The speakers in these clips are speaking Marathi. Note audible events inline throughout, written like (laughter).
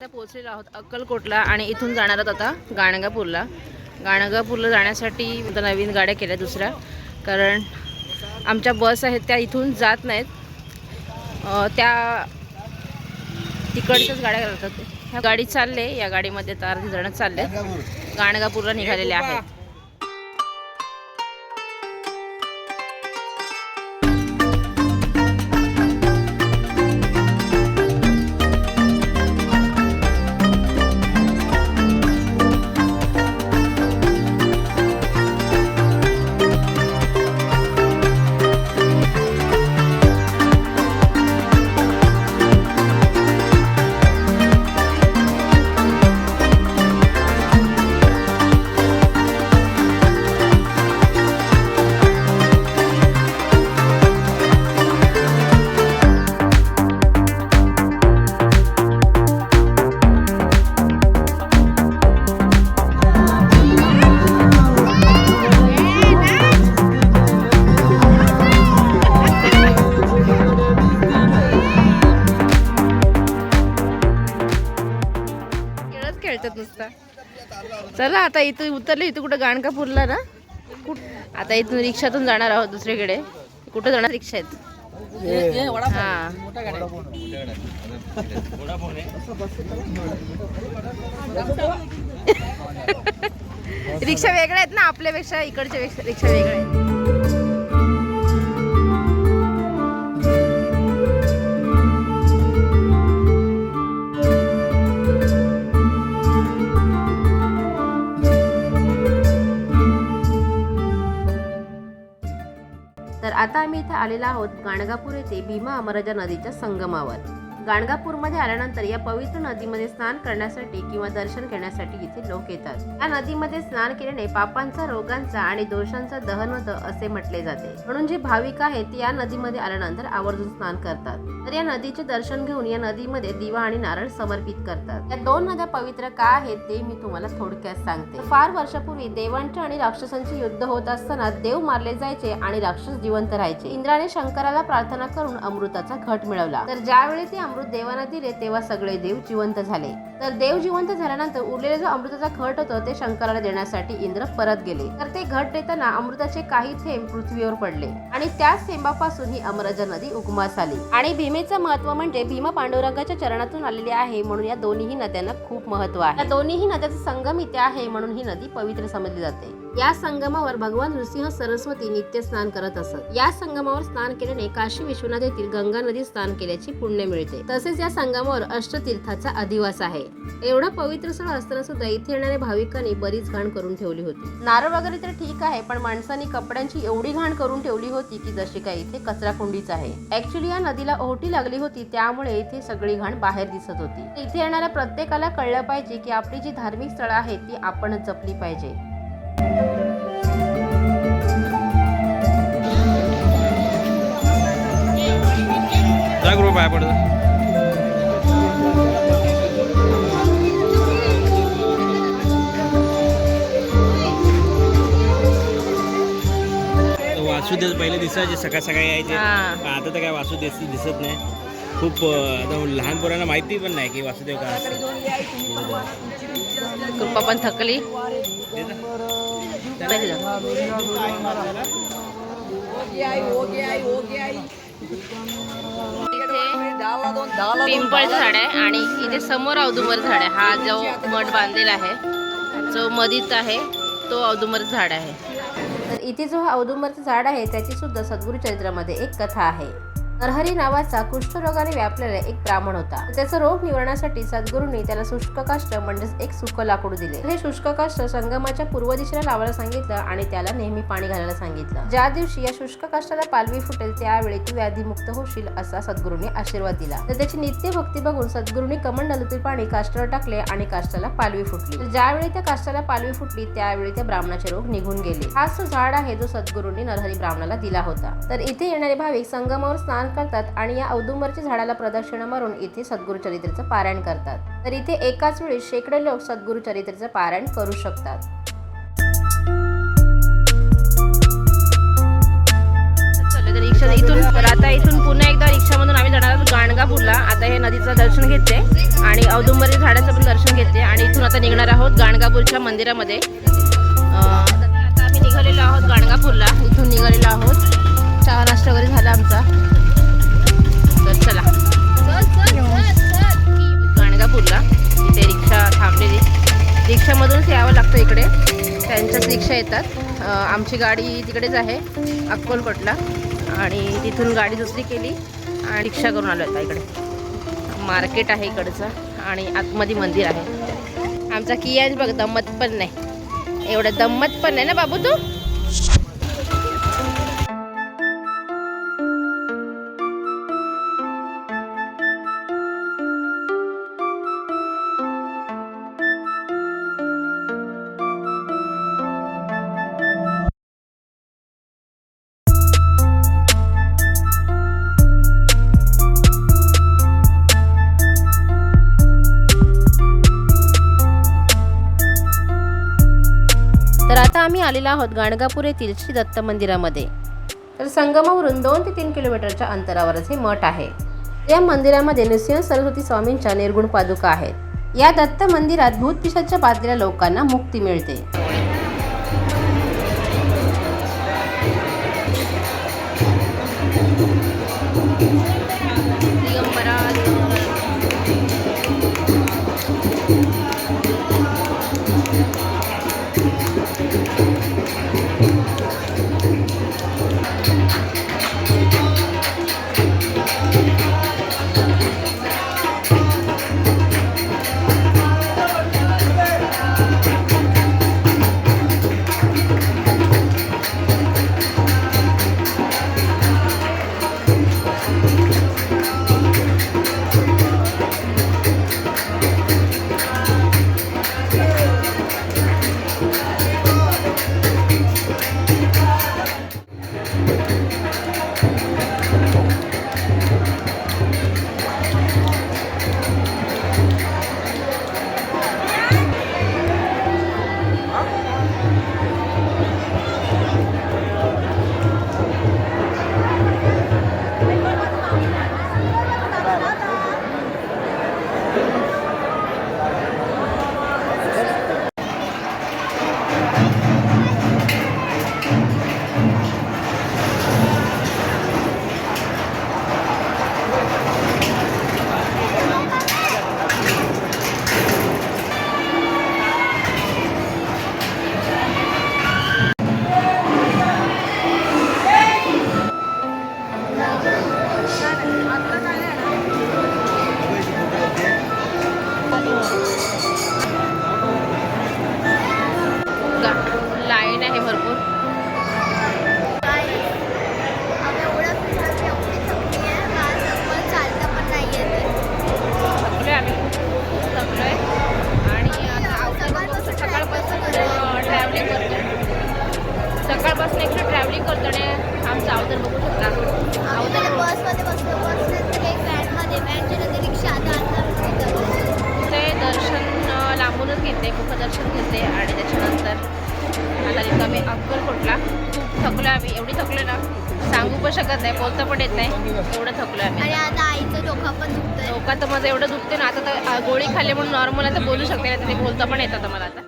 आता पोहोचलेलो आहोत अक्कलकोटला आणि इथून जाणार आहोत आता गाणगापूरला. गाणगापूरला जाण्यासाठी आता नवीन गाड्या केल्या दुसऱ्या. कारण आमच्या बस आहेत त्या इथून जात नाहीत. त्या तिकडच्याच गाड्या करतात. ह्या गाडी चालले या गाडीमध्ये तर अर्धी जण चालले गाणगापूरला निघालेले आहेत. चला आता इथं उतरले इथं कुठं गाणगापूरला ना? कुठ आता इथून रिक्षातून जाणार आहोत दुसरीकडे. कुठं जाणार रिक्षा आहेत? हा (laughs) रिक्षा वेगळ्या आहेत ना आपल्यापेक्षा इकडच्या पेक्षा रिक्षा वेगळ्या आहेत. आम्ही इथं आलेलो आहोत गाणगापूर येथे भीमा अमराजा नदीच्या संगमावर. गाणगापूरमध्ये आल्यानंतर या पवित्र नदीमध्ये स्नान करण्यासाठी किंवा दर्शन करण्यासाठी इथे लोक येतात. या नदीमध्ये स्नान केल्याने पापांचा रोगांचा आणि दोषांचा दहन होतं असे म्हटले जाते. म्हणून जे भाविक आहेत ते या नदीमध्ये आल्यानंतर आवर्जून स्नान करतात. तर या नदीचे दर्शन घेऊन या नदीमध्ये दिवा आणि नारळ समर्पित करतात. या दोन नद्या पवित्र का आहेत ते मी तुम्हाला थोडक्यात सांगते. फार वर्षापूर्वी देवांचे आणि राक्षसांचे युद्ध होत असताना देव मारले जायचे आणि राक्षस जिवंत राहायचे. इंद्राने शंकराला प्रार्थना करून अमृताचा घट मिळवला. तर ज्यावेळी ते अमृत देवांना दिले तेव्हा सगळे देव जिवंत झाले. तर देव जिवंत झाल्यानंतर उरलेला जो अमृताचा घट होतं ते शंकराला देण्यासाठी इंद्र परत गेले. तर ते घट देताना अमृताचे काही थेंब पृथ्वीवर पडले. आणि त्याच थेंबापासून ही अमराजा नदी उगमास आली. आणि भीमेचं महत्त्व म्हणजे भीम पांडुरंगाच्या चरणातून आलेली आहे म्हणून या दोन्ही नद्यांना खूप महत्त्व आहे. या दोन्ही संगम इथे आहे म्हणून ही नदी पवित्र समजली जाते. या संगमावर भगवान नृसिंह सरस्वती नित्य स्नान करत असत. या संगमावर स्नान केल्याने काशी विश्वनाथ येथील गंगा नदीत स्नान केल्याची पुण्य मिळते. तसेच या संगमावर अष्टतीर्थाचा अधिवास आहे. एवढं पवित्र स्थळ असताना सुद्धा इथे येणाऱ्या भाविकांनी बरीच घाण करून ठेवली होती. नारळ वगैरे तर ठीक आहे पण माणसांनी कपड्यांची एवढी घाण करून ठेवली होती की जशी काय इथे कचरा कुंडीच आहे. ऍक्च्युली या नदीला ओहोटी लागली होती त्यामुळे इथे सगळी घाण बाहेर दिसत होती. इथे येणाऱ्या प्रत्येकाला कळलं पाहिजे की आपली जी धार्मिक स्थळं आहेत ती आपणच जपली पाहिजे. ग्रुप आहे पडतो वासुदेव पहिले दिसायचे सकाळ सकाळी यायचे. हा. आता तर काय वासुदेव दिसत नाही. खूप आता लहान पोरांना माहिती पण नाही की वासुदेव काय कृपा पण थकली. ते पिंपळचं झाड आहे आणि इथे समोर औदुंबर झाड आहे. हा जो मठ बांधलेला आहे जो मधीत आहे तो औदुंबर झाड आहे. तर इथे जो हा औदुंबरचं झाड आहे त्याची सुद्धा सद्गुरु चरित्रामध्ये एक कथा आहे. नरहरी नावाचा कुष्ठरोगाने व्यापलेला एक ब्राह्मण होता. त्याचा रोग निवारणासाठी सद्गुरूंनी त्याला शुष्ककाष्ट म्हणजेच एक सुक लाकूड दिले. हे शुष्ककाष्ट संगमाच्या पूर्व दिशेला लावायला सांगितलं आणि त्याला नेहमी पाणी घालायला सांगितलं. ज्या दिवशी या शुष्ककाष्टाला पालवी फुटेल त्यावेळी तू व्याधीमुक्त होशील असा सद्गुरूंनी आशीर्वाद दिला. तर त्याची नित्य भक्ती बघून सद्गुरूंनी कमंडलूतील पाणी काष्टावर टाकले आणि काष्टाला पालवी फुटली. ज्यावेळी त्या काष्टाला पालवी फुटली त्यावेळी त्या ब्राह्मणाचे रोग निघून गेले. हाच तो झाड आहे जो सद्गुरूंनी नरहरी ब्राह्मणाला दिला होता. तर इथे येणारे भाविक संगमावर स्नान करतात आणि या औदुंबरच्या झाडाला प्रदक्षिणा मारून इथे सद्गुरु चरित्रेचं पारायण करतात. तर इथे एकाच वेळी शेकडो लोक सद्गुरु चरित्रेचं पारायण करू शकतात. रिक्षा इथून तर आता इथून पुन्हा एकदा रिक्षामधून आम्ही जाणार आहोत गाणगापूरला. आता हे नदीचं दर्शन घेते आणि औदुंबरी झाडाचं पण दर्शन घेते आणि इथून आता निघणार आहोत गाणगापूरच्या मंदिरामध्ये. आता आम्ही निघालेलो आहोत गाणगापूरला. इथून निघालेलो आहोत. चहा नाश्ता वगैरे झाला आमचा. चला. गाणगापूरला. इथे रिक्षा थांबलेली. रिक्षामधूनच यावं लागतं इकडे. त्यांच्याच रिक्षा येतात. आमची गाडी तिकडेच आहे अक्कोलकोटला. आणि तिथून गाडी दुसरी केली आणि रिक्षा करून आलो आता इकडे. मार्केट आहे इकडचं आणि आतमध्ये मंदिर आहे. आमचा कियांच बघ दम्मत पण नाही. एवढं दम्मत पण नाही ना बाबू तू? तर आता आम्ही आलेलो आहोत गाणगापूर येथील श्री दत्त मंदिरामध्ये. तर संगमावरून दोन ते तीन किलोमीटरच्या अंतरावरच हे मठ आहे. या मंदिरामध्ये नृसिंह सरस्वती स्वामींच्या निर्गुण पादुका आहेत. या दत्त मंदिरात भूतपिशाच्या बाधलेल्या लोकांना मुक्ती मिळते. करतो आमचं अवतर बघू शकता ते दर्शन लांबूनच घेते मुखदर्शन घेते आणि त्याच्यानंतर आता रिकामी अक्कलकोटला खूप थकलो आम्ही. एवढी थकलो ना सांगू पण शकत नाही बोलता पण येत नाही. एवढं थकलो आम्ही. आणि आता आईचं डोकं पण दुखतंय. डोका तर माझं एवढं दुखते ना आता तर गोळी खाल्ली म्हणून नॉर्मल आता बोलू शकते नाही तर ते बोलता पण येतं मला आता.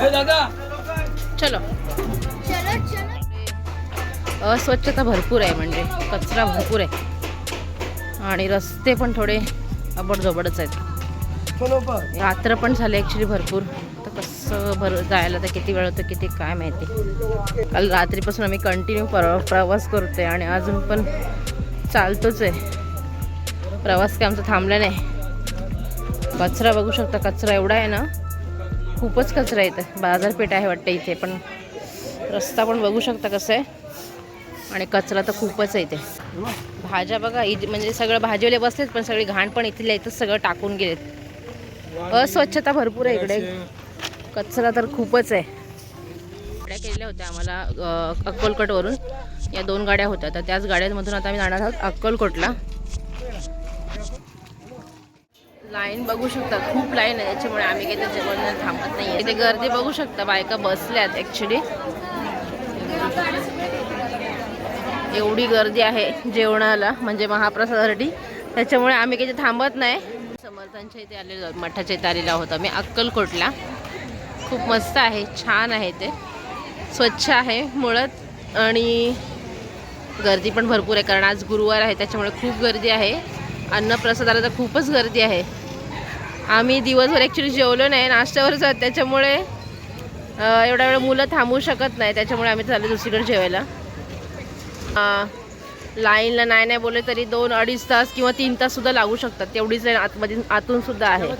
चलो चलो। चलो अस्वच्छता भरपूर आहे म्हणजे कचरा भरपूर आहे. आणि रस्ते पण थोडे अबडजोबडच आहेत. रात्र पण झाले ॲक्च्युली भरपूर. तर कसं भर जायला तर किती वेळ होतं किती काय माहिती. काल रात्रीपासून आम्ही कंटिन्यू पर प्रवास करतोय आणि अजून पण चालतोच आहे. प्रवास काय आमचा थांबला नाही. कचरा बघू शकता कचरा एवढा आहे ना खूपच कचरा येतं बाजारपेठ आहे वाटतं इथे पण रस्ता पण बघू शकता कसं आहे. आणि कचरा तर खूपच आहे इथे. भाज्या बघा इथे म्हणजे सगळं भाजीवाले बसलेत पण सगळी घाण पण इथल्या इथंच सगळं टाकून गेलेत. अस्वच्छता भरपूर आहे इकडे. कचरा तर खूपच आहे. गाड्या केलेल्या होत्या आम्हाला अक्कलकोटवरून. या दोन गाड्या होत्या. तर त्याच गाड्यांमधून आता आम्ही जाणार आहोत अक्कलकोटला. लाईन बघू शकता खूप लाईन आहे. त्याच्यामुळे आम्ही काही त्याच्यावर थांबत नाही इथे गर्दी बघू शकता बायका बसल्यात ॲक्च्युली एवढी गर्दी आहे जेवणाला म्हणजे महाप्रसादासाठी. त्याच्यामुळे आम्ही काही थांबत नाही. समर्थांच्या इथे आलेलो आहोत मठाच्या इथे आलेला आहोत आम्ही अक्कलकोटला. खूप मस्त आहे छान आहे ते. स्वच्छ आहे मुळात आणि गर्दी पण भरपूर आहे कारण आज गुरुवार आहे त्याच्यामुळे खूप गर्दी आहे. अन्नप्रसादाला तर खूपच गर्दी आहे. आम्ही दिवसभर ॲक्च्युली जेवलो नाही नाश्त्यावरच आहोत त्याच्यामुळे एवढा वेळ मुलं थांबू शकत नाही त्याच्यामुळे आम्ही चाललो दुसरीकडे जेवायला. लाईनला नाही नाही बोलले तरी दोन अडीच तास किंवा तीन तास सुद्धा लागू शकतात. तेवढीच लाईन आतमध्ये आतून सुद्धा आहे.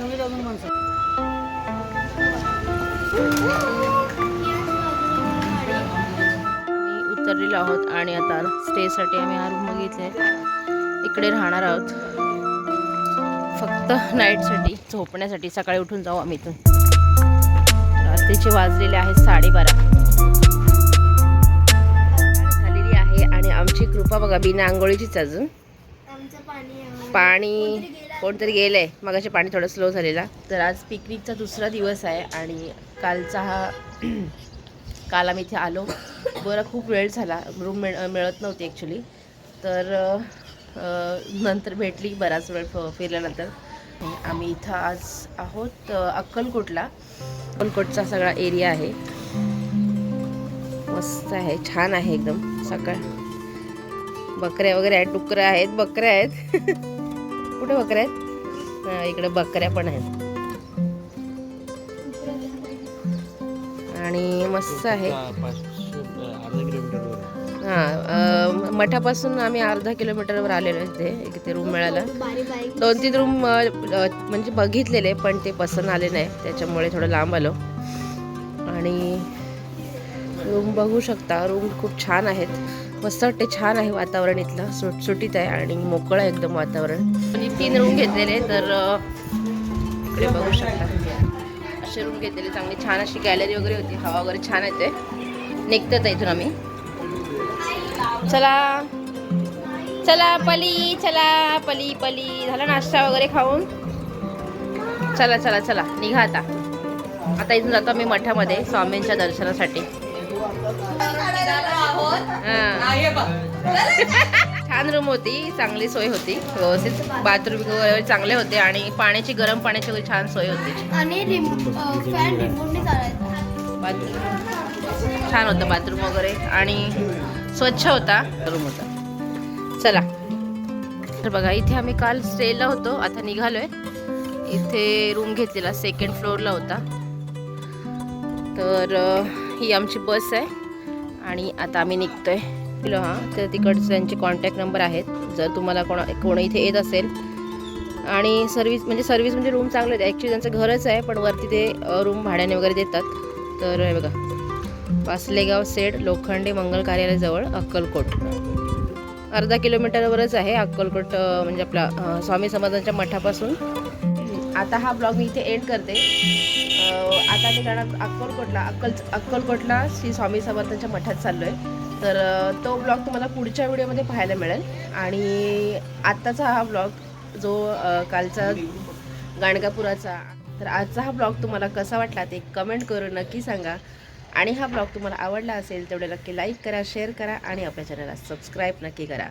उतरलेलो आहोत आणि आता स्टेसाठी आम्ही हा रूम बघितले इकडे राहणार आहोत. फक्त नाईटसाठी झोपण्यासाठी सकाळी उठून जाऊ आम्ही इथून. रात्रीचे वाजलेले आहेत साडेबारा. झालेली आहे आणि आमची कृपा बघा बिना आंघोळीचीच अजून. पाणी आहे. पाणी कोणतरी गेलंय. मगाशी पाणी थोडं स्लो झालेला. तर आज पिकनिकचा दुसरा दिवस आहे आणि कालचा हा (clears throat) काल आम्ही इथे आलो. बरं खूप वेळ झाला. रूम मिळ मिळत नव्हती ॲक्च्युली तर नंतर भेटली बराच वेळ फ फिरल्यानंतर. आम्ही इथं आज आहोत अक्कलकोटला. अक्कलकोटचा सगळा एरिया आहे. मस्त आहे छान आहे एकदम. सकाळ बकऱ्या वगैरे आहेत डुकरं आहेत बकऱ्या आहेत. (laughs) कुठे बकऱ्या आहेत? इकडे बकऱ्या पण आहेत. आणि मस्त आहे. हां मठापासून आम्ही अर्धा किलोमीटरवर आलेलो इथे. इथे रूम मिळाला. दोन तीन रूम म्हणजे बघितलेले पण ते पसंत आले नाही. त्याच्यामुळे थोडं लांब आलो. आणि रूम बघू शकता. रूम खूप छान आहेत. मस्त वाटते छान आहे वातावरण इथलं. सुटसुटीत आहे आणि मोकळं आहे एकदम वातावरण. आणि तीन रूम घेतलेले तर इकडे बघू शकता. असे रूम घेतलेले. चांगली छान अशी गॅलरी वगैरे होती. हवा वगैरे छान येते. निघतात इथून आम्ही. चला. चला पली चला पली पली. झाला नाश्ता वगैरे खाऊन. चला चला चला. निघा आता. आता इथून जातो आम्ही मठामध्ये स्वामींच्या दर्शनासाठी. छान रूम होती चांगली सोय होती व्यवस्थित. बाथरूम वगैरे चांगले होते आणि पाण्याची गरम पाण्याची वगैरे छान सोय होती. आणि छान होतं बाथरूम वगैरे. आणि स्वच्छ होता. रूम होता. चला. तर बघा इथे आम्ही काल स्टेला होतो. आता निघालोय. इथे रूम घेतलेला सेकंड फ्लोअरला होता. तर ही आमची बस आहे. आणि आता आम्ही निघतोय. हां. तर तिकडचे त्यांचे कॉन्टॅक्ट नंबर आहेत. जर तुम्हाला कोणा कोण इथे येत असेल. आणि सर्विस म्हणजे सर्विस म्हणजे रूम चांगले आहेत. ॲक्च्युली त्यांचं घरच आहे पण वरती ते रूम भाड्याने वगैरे देतात. तर हे बघा. पासलेगाव सेड लोखंडे मंगल कार्यालयाजवळ अक्कलकोट. अर्धा किलोमीटरवरच आहे अक्कलकोट म्हणजे आपला स्वामी समाजांच्या मठापासून. आता हा ब्लॉग मी इथे एंड करते. आता मी जाणार अक्कलकोटला. अक्कल अक्कलकोटला श्री स्वामी समर्थांच्या मठात चाललो आहे तर तो ब्लॉग तुम्हाला पुढच्या व्हिडिओमध्ये पाहायला मिळेल. आणि आत्ताचा हा ब्लॉग जो कालचा गाणगापुराचा तर आजचा हा ब्लॉग तुम्हाला कसा वाटला ते कमेंट करून नक्की सांगा. आणि हा ब्लॉग तुम्हाला आवडला असेल तेवढे नक्की लाईक करा शेअर करा आणि आपल्या चॅनलला सबस्क्राईब नक्की करा.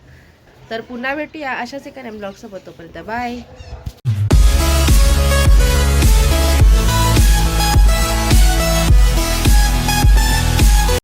तर पुन्हा भेटूया अशाच एका ब्लॉगसोबत तोपर्यंत बाय